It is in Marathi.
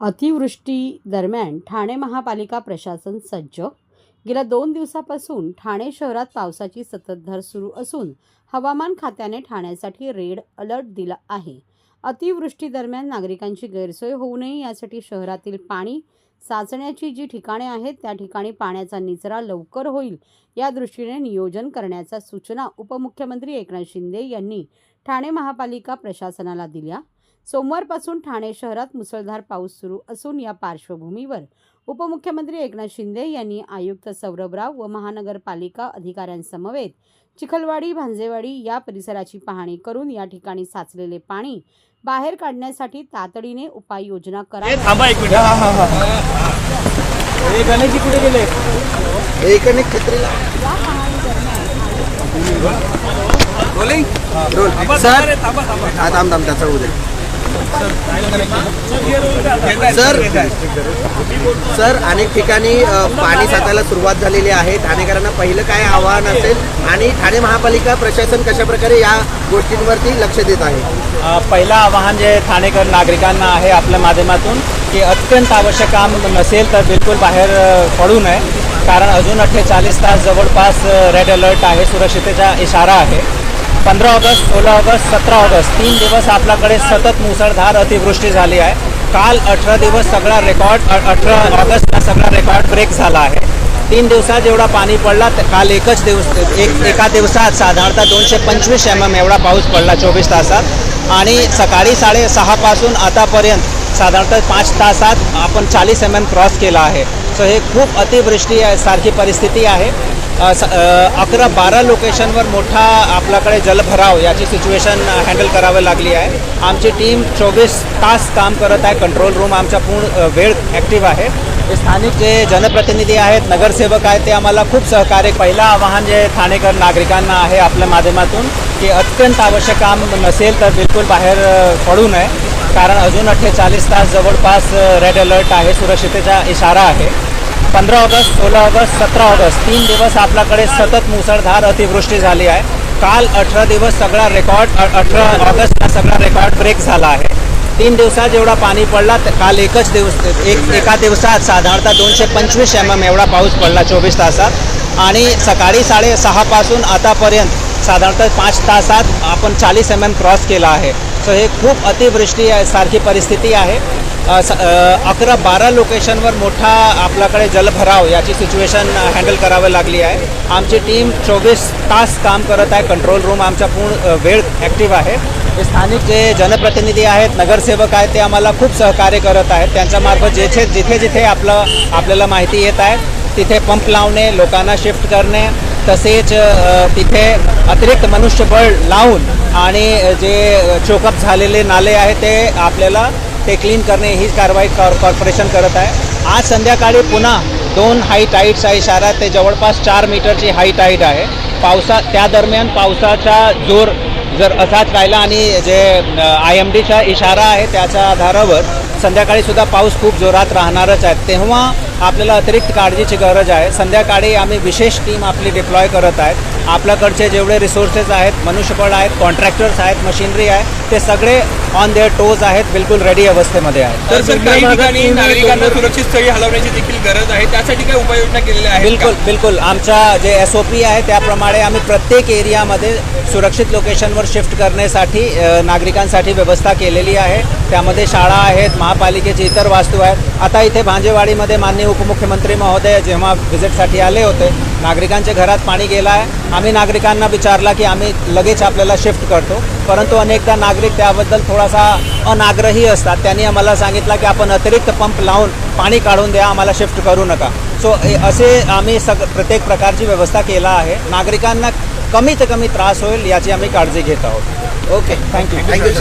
अतिवृष्टी दरम्यान ठाणे महापालिका प्रशासन सज्ज. गेल्या दोन दिवसापासून ठाणे शहरात पावसाची सततधार सुरू असून हवामान खात्याने ठाण्यासाठी रेड अलर्ट दिला आहे. अतिवृष्टी दरम्यान नागरिकांची गैरसोय होऊ नये यासाठी शहरातील पाणी साचण्याची जी ठिकाणे आहेत त्या ठिकाणी पाण्याचा निचरा लवकर होईल या दृष्टीने नियोजन करण्याच्या सूचना उपमुख्यमंत्री एकनाथ शिंदे यांनी ठाणे महापालिका प्रशासनाला दिल्या. सोमवारपासून ठाणे शहरात मुसळधार पाऊस सुरू असून या पार्श्वभूमीवर उपमुख्यमंत्री एकनाथ शिंदे यांनी आयुक्त सौरभ राव व महानगरपालिका अधिकाऱ्यांसमवेत चिखलवाडी भांजेवाडी या परिसराची पाहणी करून या ठिकाणी साचलेले पाणी बाहेर काढण्यासाठी तातडीने उपाययोजना ए, सर सर अनेक ठिकाणी पाणी साचायला सुरुवात झालेली आहे. ठाणेकरांना पहिलं काय आव्हान असेल आणि ठाणे महापालिका प्रशासन कशा प्रकारे या गोष्टींवरती लक्ष देत आहे? पहिलं आवाहन जे ठाणेकर नागरिकांना आहे आपल्या माध्यमातून की अत्यंत आवश्यक काम नसेल तर बिलकुल बाहेर पडू नये. कारण अजून अठ्ठेचाळीस तास जवळपास रेड अलर्ट आहे सुरक्षितेचा इशारा आहे. पंधरा ऑगस्ट सोळा ऑगस्ट सतरा ऑगस्ट तीन दिवस आपल्याकडे सतत मुसळधार अतिवृष्टी झाली आहे. काल अठरा दिवस सगळा रेकॉर्ड अठरा ऑगस्टला सगळा रेकॉर्ड ब्रेक झाला आहे. तीन दिवसात जेवढा पाणी पडला काल एकच दिवस एक एका दिवसात साधारणतः दोनशे पंचवीस एम एम एवढा पाऊस पडला चोवीस तासात. आणि सकाळी साडेसहापासून आतापर्यंत साधारणतः पाच तासात आपण चाळीस एम एम क्रॉस केला आहे. सो हे खूप अतिवृष्टी आहे- सारखी परिस्थिती आहे. अकरा बारा लोकेशनवर मोठा आपल्याकडे जलभराव याची सिच्युएशन हँडल करावी लागली आहे. आमची टीम चोवीस तास काम करत आहे. कंट्रोल रूम आमचा पूर्ण वेळ ॲक्टिव्ह आहे. स्थानिक जे जनप्रतिनिधी आहेत नगरसेवक आहेत ते आम्हाला खूप सहकार्य पहिलं आवाहन जे ठाणेकर नागरिकांना आहे आपल्या माध्यमातून की अत्यंत आवश्यक काम नसेल तर बिलकुल बाहेर पडू नये. कारण अजून अठ्ठेचाळीस तास जवळपास रेड अलर्ट आहे. सुरक्षितेचा इशारा आहे. पंधरा ऑगस्ट सोळा ऑगस्ट सतरा ऑगस्ट तीन दिवस आपल्याकडे सतत मुसळधार अतिवृष्टी झाली आहे. काल अठरा दिवस सगळा रेकॉर्ड अठरा ऑगस्टला सगळा रेकॉर्ड ब्रेक झाला आहे. तीन दिवसात जेवढा पाणी पडला काल एकच दिवस एक एका दिवसात साधारणतः दोनशे पंचवीस एम एम एवढा पाऊस पडला चोवीस तासात. आणि सकाळी साडेसहापासून आतापर्यंत साधारणतः पाच तासात आपण चाळीस एम एम क्रॉस केला आहे. महाराष्ट्र हे खूप अतिवृष्टी आहे- सारखी परिस्थिती आहे. अकरा बारा लोकेशनवर मोठा आपल्याकडे जलभराव याची सिच्युएशन हँडल करावी लागली आहे. आमची टीम चोवीस तास काम करत आहे कंट्रोल रूम आमचा पूर्ण वेळ ॲक्टिव्ह आहे. स्थानिक जे जनप्रतिनिधी आहेत नगरसेवक आहेत ते आम्हाला खूप सहकार्य करत आहेत. त्यांच्यामार्फत जेथे जिथे जिथे आपलं आपल्याला माहिती येत आहे तिथे पंप लावणे लोकांना शिफ्ट करणे तसेच तिथे अतिरिक्त मनुष्यबळ लावून आणि जे चोकअप झालेले नाले आहेत ते आपल्याला ते क्लीन करणे ही कारवाई कॉ कॉर्पोरेशन करत आहे. आज संध्याकाळी पुन्हा दोन हाई टाईडचा इशारा. ते जवळपास चार मीटरची हाई टाईड आहे. पावसा त्या दरम्यान पावसाचा जोर जर असाच राहिला आणि जे आय एम डीचा इशारा आहे त्याच्या आधारावर संध्याकाळी सुद्धा पाऊस खूप जोरात राहणारच आहे. तेव्हा आपल्याला अतिरिक्त काळजीची गरज आहे. संध्याकाळी आम्ही विशेष टीम आपली डिप्लॉय करत आहेत आपल्याकडचे जेवढे रिसोर्सेस आहेत मनुष्यबळ आहेत कॉन्ट्रॅक्टर्स आहेत मशिनरी आहे ते सगळे ऑन देअर टोज आहेत बिलकुल रेडी अवस्थेमध्ये आहेत. तर सर काही ठिकाणी नागरिकांना सुरक्षित स्थळी हलवण्याची देखील गरज आहे. त्यासाठी काय उपाययोजना केलेल्या आहेत बिलकुल बिलकुल. आमच्या जे एस ओ पी आहे त्याप्रमाणे आम्ही प्रत्येक एरियामध्ये सुरक्षित लोकेशनवर शिफ्ट करण्यासाठी नागरिकांसाठी व्यवस्था केलेली आहे. त्यामध्ये शाळा आहेत महापालिकेची इतर वास्तू आहेत. आता इथे भांजेवाडीमध्ये माननीय उपमुख्यमंत्री महोदय जेव्हा व्हिजिटसाठी आले होते नागरिकांच्या घरात पाणी गेलं आहे आम्ही नागरिकांना विचारला की आम्ही लगेच आपल्याला शिफ्ट करतो. परंतु अनेकदा नागरिक त्याबद्दल थोडासा अनाग्रही असतात. त्यांनी आम्हाला सांगितलं की आपण अतिरिक्त पंप लावून पाणी काढून द्या आम्हाला शिफ्ट करू नका. सो असे आम्ही सग प्रत्येक प्रकारची व्यवस्था केला आहे. नागरिकांना कमीत कमी त्रास होईल याची आम्ही काळजी घेत आहोत. Okay thank you thank you